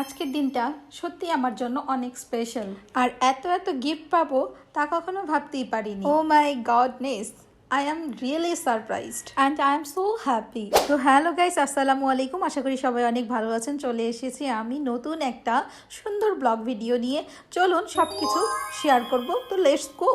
আজকের দিনটা সত্যি আমার জন্য অনেক স্পেশাল আর এত এত গিফট পাবো তা কখনো ভাবতেই পারিনি। ও my goodness I am really surprised and I am so happy তো হ্যালো গাইস আসসালামু আলাইকুম। আশা করি সবাই অনেক ভালো আছেন। চলে এসেছি আমি নতুন একটা সুন্দর ব্লগ ভিডিও নিয়ে। চলুন সব কিছু শেয়ার করব। তো লেটস গো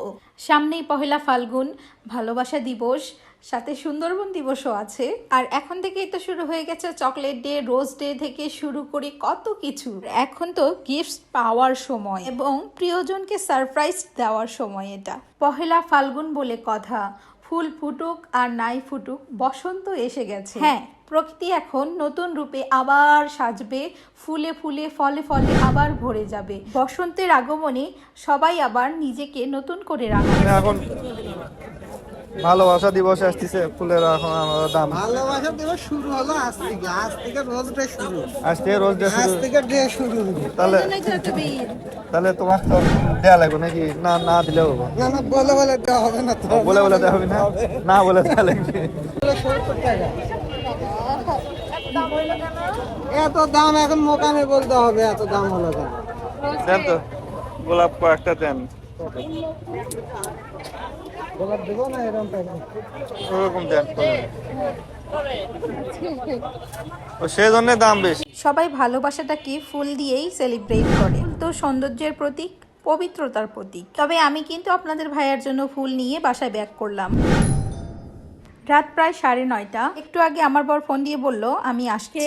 সামনেই পহেলা ফাল্গুন ভালোবাসা দিবস। সাথে সুন্দরবন দিবসও আছে। আর এখন থেকেই তো শুরু হয়ে গেছে চকলেট ডে, রোজ ডে থেকে শুরু করে কত কিছু। এখন তো গিফট পাওয়ার সময় এবং প্রিয়জনকে সারপ্রাইজ দেওয়ার সময় এটা। পহেলা ফাল্গুন বলে কথা। ফুল ফুটুক আর নাই ফুটুক, বসন্ত এসে গেছে। হ্যাঁ প্রকৃতি এখন নতুন রূপে আবার সাজবে। ফুলে ফুলে, ফলে ফলে আবার ভরে যাবে। বসন্তের আগমনে সবাই আবার নিজেকে নতুন করে রাখবে। এখন ভালোবাসা দিবস আসতেছে ফুলের এখন আমরা দাম। ভালোবাসা দিবস শুরু হলো আজ থেকে। আজ থেকে রোজ ডে শুরু। আজ থেকে রোজ ডে আজ শুরু থেকে ডে শুরু। তাহলে তাহলে তোমার তো দেয়া লাগবে নাকি? না না দিলে হবে। না না বলে বলে দেওয়া হবে না তো। বলে বলে দেওয়া হবে না? না বলে দেওয়া লাগবে। এত দাম এখন মোকামে বলতে হবে এত দাম হলো কেন? দেন তো গোলাপ কয়েকটা দেন। গোলাপ দেবো না এরকম ওরকম দেন দাম বেশি। সবাই ভালোবাসাটাকে ফুল দিয়েই সেলিব্রেট করে। তো সৌন্দর্যের প্রতীক পবিত্রতার প্রতীক। তবে আমি কিন্তু আপনাদের ভাইয়ার জন্য ফুল নিয়ে বাসায় ব্যাক করলাম। রাত প্রায় সাড়ে নয়টা। একটু আগে আমার বর ফোন দিয়ে বলল আমি আসছি।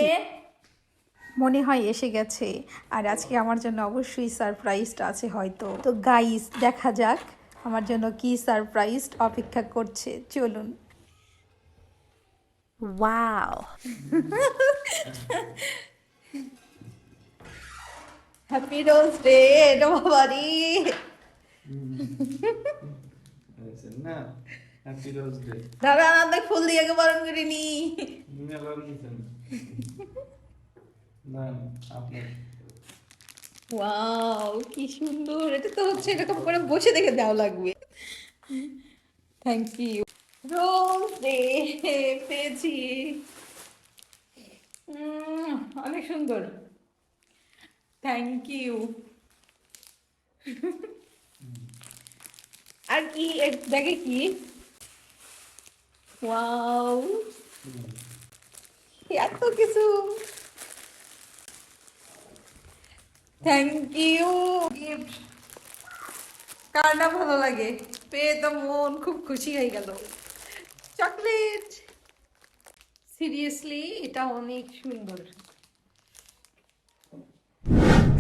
মনে হয় এসে গেছে। আর আজকে আমার জন্য অবশ্যই সারপ্রাইজড আছে হয়তো। তো গাইস দেখা যাক। আমার জন্য কি সারপ্রাইজ অপেক্ষা করছে? চলুন। ওয়াও হ্যাপি রোজ ডে এটা না? হ্যাপি রোজ ডে দাদা ফুল দিয়ে আগে বরণ করিনি না। ওয়াও কি সুন্দর। এটা তো হচ্ছে এরকম করে বসে দেখে দেওয়া লাগবে। থ্যাংক ইউ রোজ ডে পেয়েছি অনেক সুন্দর। থ্যাংক ইউ আর কি দেখে কি? ওয়াও এত কিছু। থ্যাংক ইউ গিফট কার না ভালো লাগে। পেয়ে তো মন খুব খুশি হয়ে গেল। চকলেট। সিরিয়াসলি এটা অনেক সুন্দর।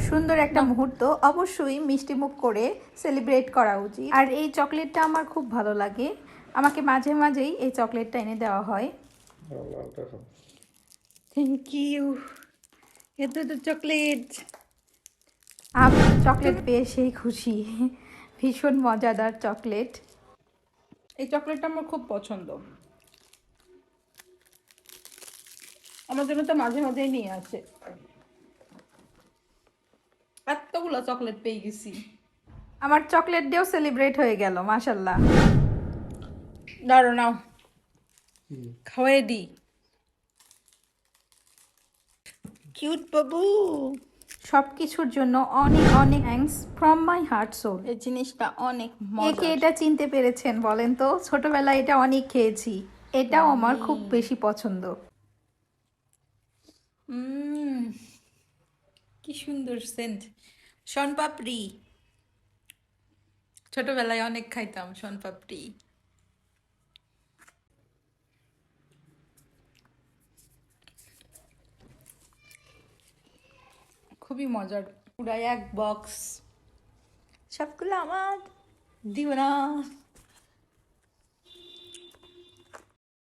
সুন্দর একটা মুহূর্ত। অবশ্যই মিষ্টি মুখ করে সেলিব্রেট করা উচিত। আর এই চকলেটটা আমার খুব ভালো লাগে। আমাকে মাঝে মাঝেই এই চকলেটটা এনে দেওয়া হয়। থ্যাংক ইউ এত তো চকলেট। আমি তো চকলেট পেয়ে সেই খুশি। ভীষণ মজাদার চকলেট। এই চকলেটটা আমার খুব পছন্দ। আমার জন্য তো মাঝে মাঝেই নিয়ে আসে। এতগুলো চকলেট পেয়ে গেছি। আমার চকলেট ডেও সেলিব্রেট হয়ে গেল মাশাল্লাহ দাঁড়ো নাও। খাওয়াই দিই কিউট বাবু। সব কিছুর জন্য অনেক অনেক thanks from my heart soul এই জিনিসটা অনেক একে এটা চিনতে পেরেছেন বলেন তো? ছোটবেলায় এটা অনেক খেয়েছি। এটাও আমার খুব বেশি পছন্দ। উম, কি সুন্দর সেন্ট শনপাপড়ি। ছোটবেলায় অনেক খাইতাম শনপাপড়ি। খুবই মজার। পুরাই এক বক্স সবগুলো আমার। দিব না।